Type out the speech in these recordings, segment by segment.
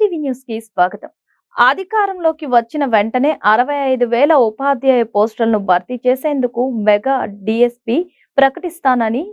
TV న్యూస్కి స్వాగతం. అధికారంలోకి వచ్చిన వెంటనే అరవై ఐదు వేల ఉపాధ్యాయ పోస్టులను భర్తీ చేసేందుకు మెగా డిఎస్పి ప్రకటిస్తానని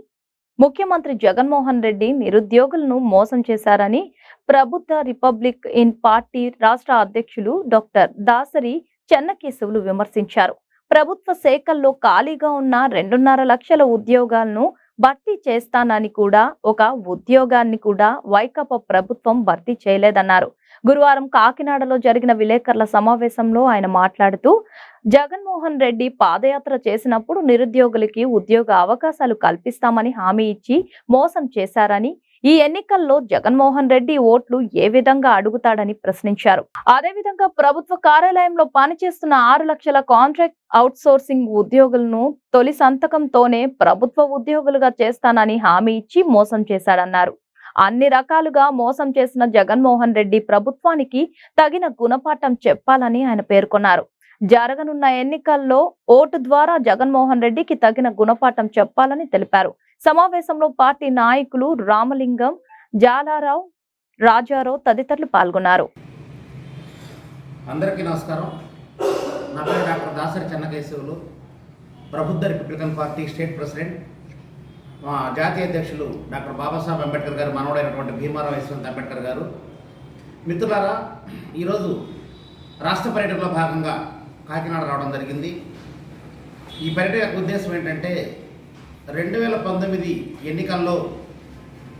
ముఖ్యమంత్రి జగన్మోహన్ రెడ్డి నిరుద్యోగులను మోసం చేశారని ప్రభుత్వ రిపబ్లిక్ ఇన్ పార్టీ రాష్ట్ర అధ్యక్షులు డాక్టర్ దాసరి చెన్నకేశవులు విమర్శించారు. ప్రభుత్వ శాఖల్లో ఖాళీగా ఉన్న రెండున్నర లక్షల ఉద్యోగాలను భర్తీ చేస్తానని కూడా ఒక ఉద్యోగాన్ని కూడా వైకాపా ప్రభుత్వం భర్తీ చేయలేదన్నారు. గురువారం కాకినాడలో జరిగిన విలేకరుల సమావేశంలో ఆయన మాట్లాడుతూ జగన్మోహన్ రెడ్డి పాదయాత్ర చేసినప్పుడు నిరుద్యోగులకి ఉద్యోగ అవకాశాలు కల్పిస్తామని హామీ ఇచ్చి మోసం చేశారని ఈ ఎన్నికల్లో జగన్మోహన్ రెడ్డి ఓట్లు ఏ విధంగా అడుగుతాడని ప్రశ్నించారు. అదేవిధంగా ప్రభుత్వ కార్యాలయంలో పనిచేస్తున్న ఆరు లక్షల కాంట్రాక్ట్ అవుట్ సోర్సింగ్ ఉద్యోగులను తొలి సంతకంతోనే ప్రభుత్వ ఉద్యోగులుగా చేస్తానని హామీ ఇచ్చి మోసం చేశాడన్నారు. అన్ని రకాలుగా మోసం చేసిన జగన్మోహన్ రెడ్డి ప్రభుత్వానికి తగిన గుణపాఠం చెప్పాలని ఆయన పేర్కొన్నారు. జరగనున్న ఎన్నికల్లో ఓటు ద్వారా జగన్మోహన్ రెడ్డికి తగిన గుణపాఠం చెప్పాలని తెలిపారు. సమావేశంలో పార్టీ నాయకులు రామలింగం జాలారావు రాజారావు తదితరులు పాల్గొన్నారు. అందరికీ నమస్కారం. నా పేరు doctor Dasari Chennakesavulu. Prabuddha republican party state president మా జాతీయ అధ్యక్షులు డాక్టర్ బాబాసాహెబ్ అంబేద్కర్ గారు మనవడైనటువంటి భీమారావు యశ్వంత్ అంబేద్కర్ గారు. మిత్రులారా ఈరోజు రాష్ట్ర పర్యటనలో భాగంగా కాకినాడ రావడం జరిగింది. ఈ పర్యటన యొక్క ఉద్దేశం ఏంటంటే రెండు వేల పంతొమ్మిది ఎన్నికల్లో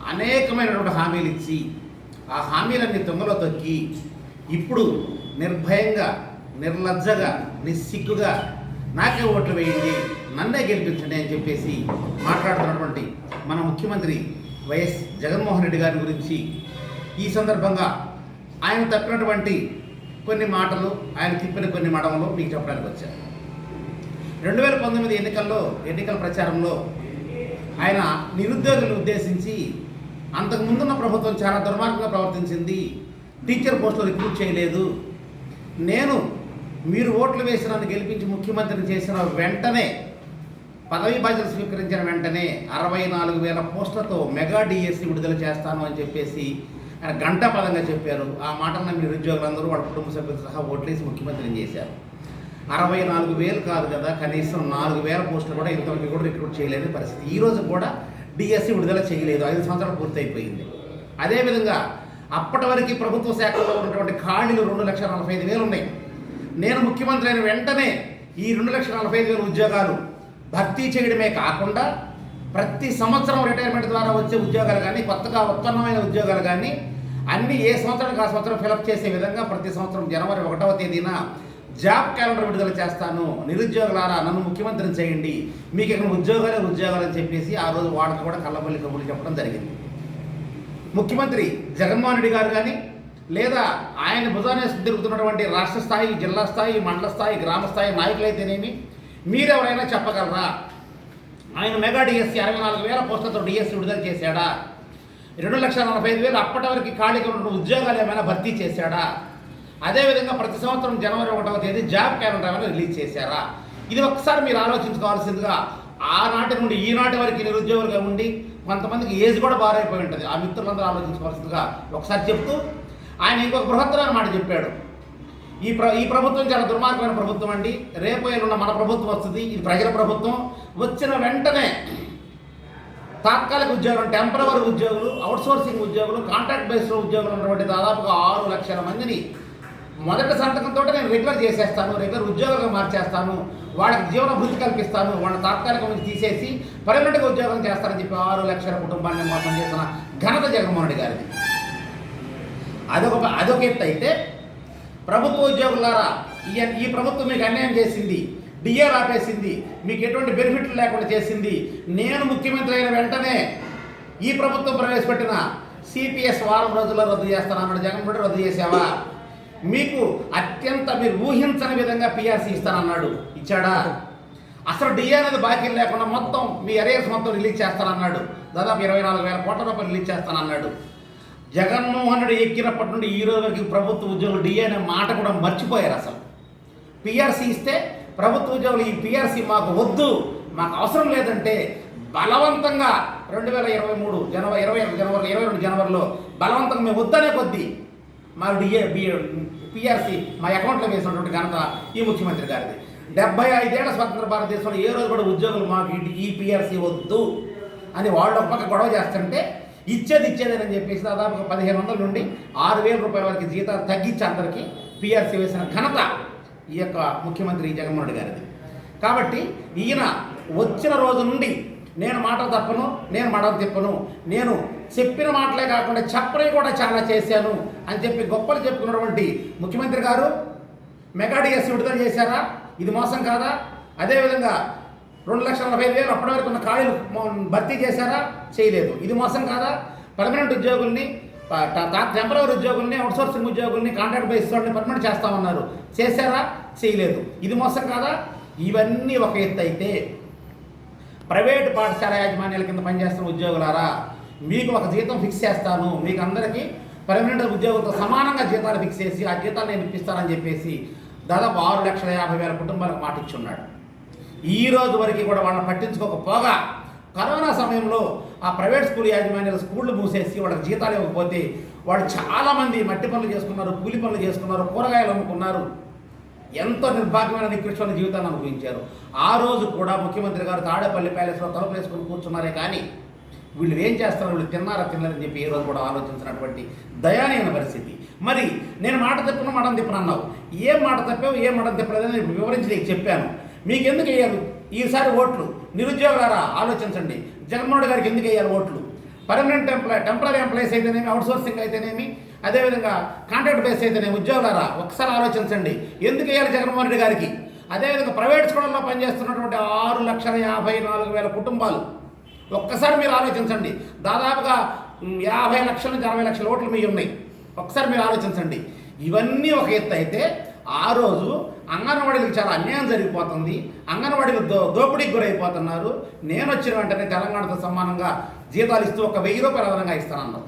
అనేకమైనటువంటి హామీలు ఇచ్చి ఆ హామీలన్నీ తొంగలో తొక్కి ఇప్పుడు నిర్భయంగా నిర్లజ్జగా నిస్సిగ్గుగా నాకే ఓట్లు వేయండి నన్నే గెలిపించండి అని చెప్పేసి మాట్లాడుతున్నటువంటి మన ముఖ్యమంత్రి వైఎస్ జగన్మోహన్ రెడ్డి గారి గురించి ఈ సందర్భంగా ఆయన తప్పినటువంటి కొన్ని మాటలు ఆయన తిప్పిన కొన్ని మాటలు మీకు చెప్పడానికి వచ్చాను. రెండు వేల పంతొమ్మిది ఎన్నికల్లో ఎన్నికల ప్రచారంలో ఆయన నిరుద్యోగులను ఉద్దేశించి అంతకు ముందున్న ప్రభుత్వం చాలా దుర్మార్గంగా ప్రవర్తించింది. టీచర్ పోస్టులు రిక్రూట్ చేయలేదు. నేను మీరు ఓట్లు వేసి నన్ను గెలిపించి ముఖ్యమంత్రిని చేసిన వెంటనే పదవీ బాధ్యత స్వీకరించిన వెంటనే అరవై నాలుగు వేల పోస్టులతో మెగా డిఎస్సి విడుదల చేస్తాను అని చెప్పేసి ఆయన గంటా పదంగా చెప్పారు. ఆ మాటను నమ్మి నిరుద్యోగులందరూ వాళ్ళ కుటుంబ సభ్యులు సహా ఓట్లేసి ముఖ్యమంత్రిని చేశారు. అరవై నాలుగు వేలు కాదు కదా కనీసం నాలుగు వేల పోస్టులు కూడా ఇంతవరకు కూడా రిక్రూట్ చేయలేని పరిస్థితి. ఈ రోజు కూడా డిఎస్సి విడుదల చేయలేదు. ఐదు సంవత్సరాలు పూర్తయిపోయింది. అదేవిధంగా అప్పటి వరకు ప్రభుత్వ శాఖలో ఉన్నటువంటి ఖాళీలు రెండు లక్షల నలభై ఐదు వేలు ఉన్నాయి. నేను ముఖ్యమంత్రి అయిన వెంటనే ఈ రెండు లక్షల నలభై ఐదు వేల ఉద్యోగాలు భర్తీ చేయడమే కాకుండా ప్రతి సంవత్సరం రిటైర్మెంట్ ద్వారా వచ్చే ఉద్యోగాలు కానీ కొత్తగా ఉత్పన్నమైన ఉద్యోగాలు కానీ అన్ని ఏ సంవత్సరానికి ఆ సంవత్సరం ఫిలప్ చేసే విధంగా ప్రతి సంవత్సరం జనవరి ఒకటవ తేదీన జాబ్ క్యాలెండర్ విడుదల చేస్తాను. నిరుద్యోగులారా నన్ను ముఖ్యమంత్రిని చేయండి. మీకు ఇక్కడ ఉద్యోగాలే ఉద్యోగాలు అని చెప్పేసి ఆ రోజు వాళ్ళకి కూడా కళ్ళబల్లి కబుర్లు చెప్పడం జరిగింది. ముఖ్యమంత్రి జగన్మోహన్ రెడ్డి గారు కానీ లేదా ఆయన భుజాన్ని తిరుగుతున్నటువంటి రాష్ట్ర స్థాయి జిల్లా స్థాయి మండల స్థాయి గ్రామ స్థాయి నాయకులైతేనేమి? మీరెవరైనా చెప్పగలరా? ఆయన మెగా డిఎస్సి అరవై నాలుగు వేల పోస్టులతో డిఎస్సి విడుదల చేశాడా? రెండు లక్షల నలభై ఐదు వేలు అప్పటి వరకు ఖాళీగా ఉన్న ఉద్యోగాలు ఏమైనా భర్తీ చేశాడా? అదేవిధంగా ప్రతి సంవత్సరం జనవరి ఒకటవ తేదీ జాబ్ క్యాలెండర్ అనేది రిలీజ్ చేశారా? ఇది ఒకసారి మీరు ఆలోచించుకోవాల్సిందిగా ఆనాటి నుండి ఈనాటి వరకు నిరుద్యోగులుగా ఉండి కొంతమందికి ఏజ్ కూడా బారైపోయి ఉంటుంది. ఆ మిత్రులందరూ ఆలోచించుకోవాల్సిందిగా ఒకసారి చెప్తూ ఆయన ఇంకొక బృహత్తరమైన మాట చెప్పాడు. ఈ ప్ర ఈ ప్రభుత్వం చాలా దుర్మార్గమైన ప్రభుత్వం అండి. రేపు ఉన్న మన ప్రభుత్వం వస్తుంది. ఇది ప్రజల ప్రభుత్వం. వచ్చిన వెంటనే తాత్కాలిక ఉద్యోగులు టెంపరవరీ ఉద్యోగులు అవుట్సోర్సింగ్ ఉద్యోగులు కాంట్రాక్ట్ బేస్లో ఉద్యోగులు ఉన్నటువంటి దాదాపుగా ఆరు లక్షల మందిని మొదటి సంతకంతో నేను రెగ్యులర్ చేసేస్తాను రెగ్యులర్ ఉద్యోగంగా మార్చేస్తాను వాళ్ళకి జీవన భృతి కల్పిస్తాను వాళ్ళ తాత్కాలిక నుంచి తీసేసి పర్మనెంట్గా ఉద్యోగం చేస్తానని చెప్పి ఆరు లక్షల కుటుంబాన్ని మోసం చేసిన ఘనత జగన్మోహన్ రెడ్డి గారిది. అదొక అదొక ఎత్తు అయితే ప్రభుత్వ ఉద్యోగులారా ఈ ఈ ప్రభుత్వం మీకు అన్యాయం చేసింది డిఏ ఆపేసింది మీకు ఎటువంటి బెనిఫిట్లు లేకుండా చేసింది నేను ముఖ్యమంత్రి అయిన వెంటనే ఈ ప్రభుత్వం ప్రవేశపెట్టిన సిపిఎస్ వారం రోజుల్లో రద్దు చేస్తానన్నాడు జగన్ రెడ్డి రద్దు చేసావా మీకు అత్యంత మీరు ఊహించని విధంగా పిఆర్సీ ఇస్తానన్నాడు. ఇచ్చాడా? అసలు డిఏ అనేది బాకీ లేకుండా మొత్తం మీ అరియర్స్ మొత్తం రిలీజ్ చేస్తానన్నాడు. దాదాపు ఇరవై నాలుగు వేల కోట్ల రూపాయలు రిలీజ్ చేస్తానన్నాడు. జగన్మోహన్ రెడ్డి ఎక్కినప్పటి నుండి ఈ రోజు వరకు ప్రభుత్వ ఉద్యోగులు డిఏ అనే మాట కూడా మర్చిపోయారు అసలు. పిఆర్సీ ఇస్తే ప్రభుత్వ ఉద్యోగులు ఈ పిఆర్సీ మాకు వద్దు మాకు అవసరం లేదంటే బలవంతంగా రెండు వేల ఇరవై మూడు జనవరి ఇరవై జనవరి ఇరవై రెండు జనవరిలో బలవంతంగా మేము వద్దనే కొద్దీ మా డిఏ పిఆర్సి మా అకౌంట్లో వేసినటువంటి ఘనత ఈ ముఖ్యమంత్రి గారిది. డెబ్బై ఐదేళ్ళ స్వతంత్ర భారతదేశంలో ఏ రోజు కూడా ఉద్యోగులు మాకు ఈ- ఈ పిఆర్సీ వద్దు అని వాళ్ళు ఒక్క గొడవ చేస్తుంటే ఇచ్చేది ఇచ్చేదని చెప్పేసి దాదాపు పదిహేను వందల నుండి ఆరు వేల రూపాయల వరకు జీతాలు తగ్గించి అందరికీ పిఆర్సీ వేసిన ఘనత ఈ యొక్క ముఖ్యమంత్రి జగన్మోహన్ రెడ్డి గారిది. కాబట్టి ఈయన వచ్చిన రోజు నుండి నేను మాట తప్పను నేను మాట తిప్పను నేను చెప్పిన మాటలే కాకుండా చెప్పని కూడా చాలా చేశాను అని చెప్పి గొప్పలు చెప్పుకున్నటువంటి ముఖ్యమంత్రి గారు మెగాడిఎస్ విడుదల చేశారా? ఇది మోసం కాదా? అదేవిధంగా రెండు లక్షల నలభై ఐదు వేలు అప్పటి వరకు ఉన్న ఖాళీలు భర్తీ చేశారా? చేయలేదు. ఇది మోసం కాదా? పర్మనెంట్ ఉద్యోగుల్ని టెంపరవరీ ఉద్యోగుల్ని అవుట్సోర్సింగ్ ఉద్యోగుల్ని కాంట్రాక్ట్ బేసిస్ వాళ్ళని పర్మనెంట్ చేస్తామన్నారు. చేశారా? చేయలేదు. ఇది మోసం కాదా? ఇవన్నీ ఒక ఎత్తు అయితే ప్రైవేటు పాఠశాల యాజమాన్యాల కింద పనిచేస్తున్న ఉద్యోగులారా మీకు ఒక జీతం ఫిక్స్ చేస్తాను. మీకు అందరికీ పర్మనెంట్ ఉద్యోగులతో సమానంగా జీతాలు ఫిక్స్ చేసి ఆ జీతాలు నేను ఇప్పిస్తానని చెప్పేసి దాదాపు ఆరు లక్షల యాభై వేల కుటుంబాలకు మాటిచ్చున్నాడు ఈ రోజు వరకు కూడా వాళ్ళని పట్టించుకోకపోగా కరోనా సమయంలో ఆ ప్రైవేట్ స్కూల్ యాజమాన్యాలు స్కూళ్ళు మూసేసి వాళ్ళకి జీతాలు ఇవ్వకపోతే వాళ్ళు చాలామంది మట్టి పనులు చేసుకున్నారు కూలి పనులు చేసుకున్నారు కూరగాయలు అమ్ముకున్నారు. ఎంతో నిర్భాగ్యమైన నికృష్టమైన జీవితాన్ని అనుభవించారు. ఆ రోజు కూడా ముఖ్యమంత్రి గారు తాడేపల్లి ప్యాలెస్లో తలుపు వేసుకొని కూర్చున్నారే కానీ వీళ్ళు ఏం చేస్తారు? వీళ్ళు తిన్నారా తిన్నారని చెప్పి ఏ రోజు కూడా ఆలోచించినటువంటి దయానీయమైన పరిస్థితి. మరి నేను మాట తప్పిన మాట తిప్పను అన్నావు. ఏం మాట తప్పావు ఏం మాట తిప్పలేదని వివరించి నీకు చెప్పాను. మీకు ఎందుకు వేయాలి? ఈసారి ఓట్లు. నిరుద్యోగులారా ఆలోచించండి. జగన్మోహన్ గారికి ఎందుకు వేయాలి ఓట్లు? పర్మనెంట్ ఎంప్లాయ్ టెంపరీ ఎంప్లాయీస్ అయితేనేమి అవుట్సోర్సింగ్ అయితేనేమి అదేవిధంగా కాంట్రాక్ట్ బేస్ అయితేనేమి ఉద్యోగులారా ఒకసారి ఆలోచించండి. ఎందుకు వేయాలి జగన్మోహన్ రెడ్డి గారికి? అదేవిధంగా ప్రైవేట్ స్కూళ్ళలో పనిచేస్తున్నటువంటి ఆరు లక్షల యాభై నాలుగు వేల కుటుంబాలు. ఒక్కసారి మీరు ఆలోచించండి. దాదాపుగా యాభై లక్షల నుంచి అరవై లక్షల ఓట్లు మీ ఉన్నాయి. ఒకసారి మీరు ఆలోచించండి. ఇవన్నీ ఒక ఎత్తు అయితే ఆ రోజు అంగన్వాడీలకు చాలా అన్యాయం జరిగిపోతుంది. అంగన్వాడీలు దో దోపిడీకి గురైపోతున్నారు. నేను వచ్చిన వెంటనే తెలంగాణతో సమానంగా జీతాలు ఇస్తూ ఒక వెయ్యి రూపాయల అదనంగా ఇస్తానన్నారు.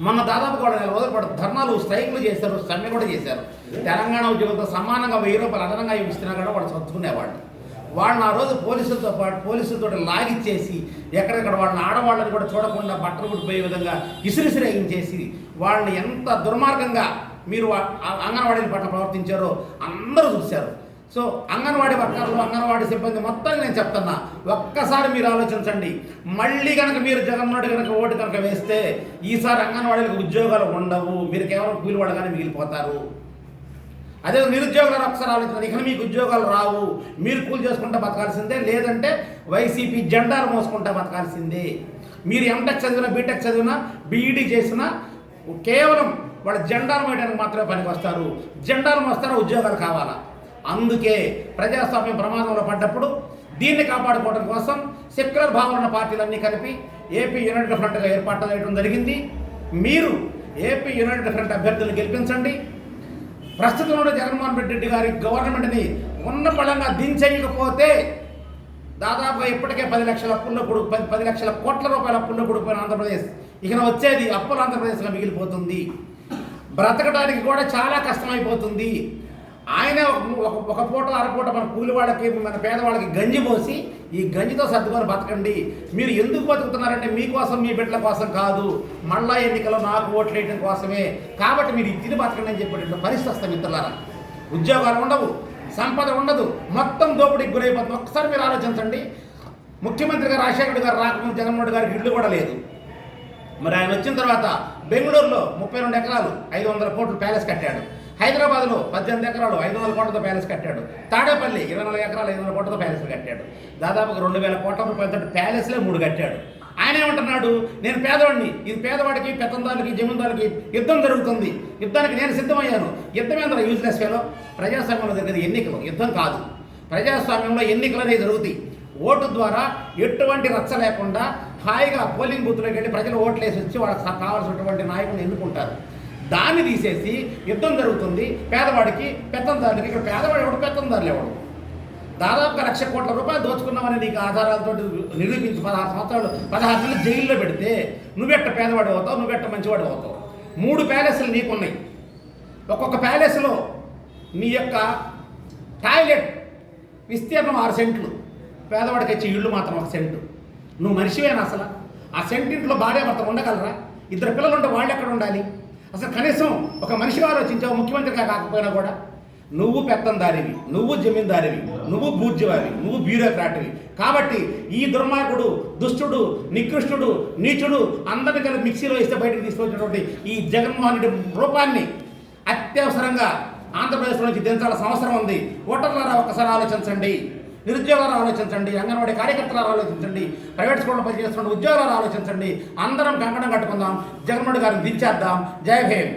మొన్న దాదాపు కూడా నెల రోజుల పాటు ధర్నాలు స్ట్రైకులు చేశారు సమ్మె కూడా చేశారు. తెలంగాణ ఉద్యోగులతో సమానంగా వెయ్యి రూపాయలు అదనంగా ఇస్తున్నా కూడా వాళ్ళు చదువుకునేవాళ్ళు వాళ్ళని ఆ రోజు పోలీసులతో పాటు పోలీసులతో లాగిచ్చేసి ఎక్కడెక్కడ వాళ్ళని ఆడవాళ్ళని కూడా చూడకుండా బట్టలు కుట్టిపోయే విధంగా ఇసిరిసిరేయించేసి వాళ్ళని ఎంత దుర్మార్గంగా మీరు ఆ- అంగన్వాడీల పట్ల ప్రవర్తించారో అందరూ చూశారు. సో అంగన్వాడీ వర్కర్లు అంగన్వాడీ సిబ్బంది మొత్తం నేను చెప్తున్నా. ఒక్కసారి మీరు ఆలోచించండి. మళ్ళీ కనుక మీరు జగన్మోహన్ కనుక ఓటు కనుక వేస్తే ఈసారి అంగన్వాడీలకు ఉద్యోగాలు ఉండవు. మీరు కేవలం కూలివాడగానే మిగిలిపోతారు. అదే నిరుద్యోగులను ఒకసారి ఆలోచించారు ఇక మీకు ఉద్యోగాలు రావు. మీరు కూలి చేసుకుంటా బతకాల్సిందే. లేదంటే వైసీపీ జెండాలు మోసుకుంటా బతకాల్సిందే. మీరు ఎంటెక్ చదివినా బీటెక్ చదివినా బీఈడీ చేసినా కేవలం వాళ్ళ జెండాలు మోయడానికి మాత్రమే పనికి వస్తారు. జెండాలు మోస్తారా ఉద్యోగాలు కావాలా? అందుకే ప్రజాస్వామ్యం ప్రమాదంలో పడ్డప్పుడు దీన్ని కాపాడుకోవడం కోసం సెక్యులర్ భావన ఉన్న పార్టీలన్నీ కలిపి ఏపీ యునైటెడ్ ఫ్రంట్గా ఏర్పాటు చేయడం జరిగింది. మీరు ఏపీ యునైటెడ్ ఫ్రంట్ అభ్యర్థులను గెలిపించండి. ప్రస్తుతం ఉన్న జగన్మోహన్ రెడ్డి గారి గవర్నమెంట్ని ఉన్న బలంగా దించేయకపోతే దాదాపుగా ఇప్పటికే పది లక్షల అప్పుల్లో కొడు పది పది లక్షల కోట్ల రూపాయల అప్పుల్లో కొడుకుపోయిన ఆంధ్రప్రదేశ్. ఇక వచ్చేది అప్పుల ఆంధ్రప్రదేశ్గా మిగిలిపోతుంది. బ్రతకడానికి కూడా చాలా కష్టమైపోతుంది. ఆయన ఒక- ఒక పూట అరపూట మన కూలివాళ్ళకి మన పేదవాళ్ళకి గంజి పోసి ఈ గంజితో సర్దుకొని బతకండి. మీరు ఎందుకు బతుకుతున్నారంటే మీకోసం మీ బిడ్డల కోసం కాదు. మళ్ళా ఎన్నికల్లో నాకు ఓట్లు వేయడం కోసమే. కాబట్టి మీరు ఇది బతకండి అని చెప్పేటువంటి పరిస్థితి వస్తాయి మిత్రులారా. ఉద్యోగాలు ఉండవు సంపద ఉండదు. మొత్తం దోపిడీకి గురైపోతుంది. ఒక్కసారి మీరు ఆలోచించండి. ముఖ్యమంత్రిగా రాజశేఖర్ గారు రాకముందు జగన్మోహన్ గారికి ఇల్లు కూడా లేదు. మరి ఆయన వచ్చిన తర్వాత బెంగళూరులో ముప్పై రెండు ఎకరాలు ఐదు వందల కోట్లు ప్యాలెస్ కట్టాడు. హైదరాబాద్లో పద్దెనిమిది ఎకరాలు ఐదు వందల కోట్లతో ప్యాలెస్ కట్టాడు. తాడేపల్లి ఇరవై నాలుగు ఎకరాలు ఐదు వందల కోట్లతో ప్యాలెస్ కట్టాడు. దాదాపుగా రెండు వేల కోట్ల రూపాయలతో ప్యాలెస్లే మూడు కట్టాడు. ఆయన ఏమంటున్నాడు? నేను పేదవాడిని. ఇది పేదవాడికి పెత్తందారులకి జమీందారులకి యుద్ధం జరుగుతుంది. యుద్ధానికి నేను సిద్ధమయ్యాను. యుద్ధం ఎంత యూజ్లెస్ ఫెలో ప్రజాస్వామ్యంలో జరిగేది ఎన్నికలు. యుద్ధం కాదు. ప్రజాస్వామ్యంలో ఎన్నికలు అనేవి జరుగుతాయి. ఓటు ద్వారా ఎటువంటి రచ్చ లేకుండా హాయిగా పోలింగ్ బూత్లోకి వెళ్ళి ప్రజలు ఓట్లు వేసి వచ్చి వాళ్ళకి కావాల్సినటువంటి నాయకులను ఎన్నుకుంటారు. దాన్ని తీసేసి యుద్ధం జరుగుతుంది. పేదవాడికి పెత్తందారులకి ఇక్కడ పేదవాడు ఎవడు? పెత్తందారులు ఎవడు? దాదాపుగా లక్ష కోట్ల రూపాయలు దోచుకున్నామని నీకు ఆధారాలతో నిరూపించి పదహారు సంవత్సరాలు పదహారు నెలలు జైల్లో పెడితే నువ్వెట్ట పేదవాడు అవుతావు? నువ్వెట్ట మంచివాడు అవుతావు? మూడు ప్యాలెస్లు నీకున్నాయి. ఒక్కొక్క ప్యాలెస్లో నీ యొక్క టాయిలెట్ విస్తీర్ణం ఆరు సెంట్లు. పేదవాడికి వచ్చే ఇల్లు మాత్రం ఒక సెంటు. నువ్వు మనిషివేనా అసలు? ఆ సెంటింట్లో భార్యాభర్త ఉండగలరా? ఇద్దరు పిల్లలు ఉంటే వాళ్ళు ఎక్కడ ఉండాలి? అసలు కనీసం ఒక మనిషిగా ఆలోచించావు ముఖ్యమంత్రిగా కాకపోయినా కూడా నువ్వు పెత్తందారివి నువ్వు జమీందారివి నువ్వు బూర్జువావి నువ్వు బ్యూరోక్రాట్వి. కాబట్టి ఈ దుర్మార్గుడు దుష్టుడు నికృష్టుడు నీచుడు అందరిని కలిపి మిక్సీలో ఇస్తే బయటకు తీసుకొచ్చినటువంటి ఈ జగన్మోహన్ రెడ్డి రూపాన్ని అత్యవసరంగా ఆంధ్రప్రదేశ్ నుంచి దించాల్సిన అవసరం ఉంది. ఓటర్లారా ఒక్కసారి ఆలోచించండి. నిరుద్యోగాలు ఆలోచించండి అంగన్వాడీ కార్యకర్తలు ఆలోచించండి ప్రైవేట్ స్కూల్లో పనిచేస్తున్న ఉద్యోగాలు ఆలోచించండి అందరం కంకణం కట్టుకుందాం జగన్మోహన్ గారిని దించేద్దాం. జయ భీమ్.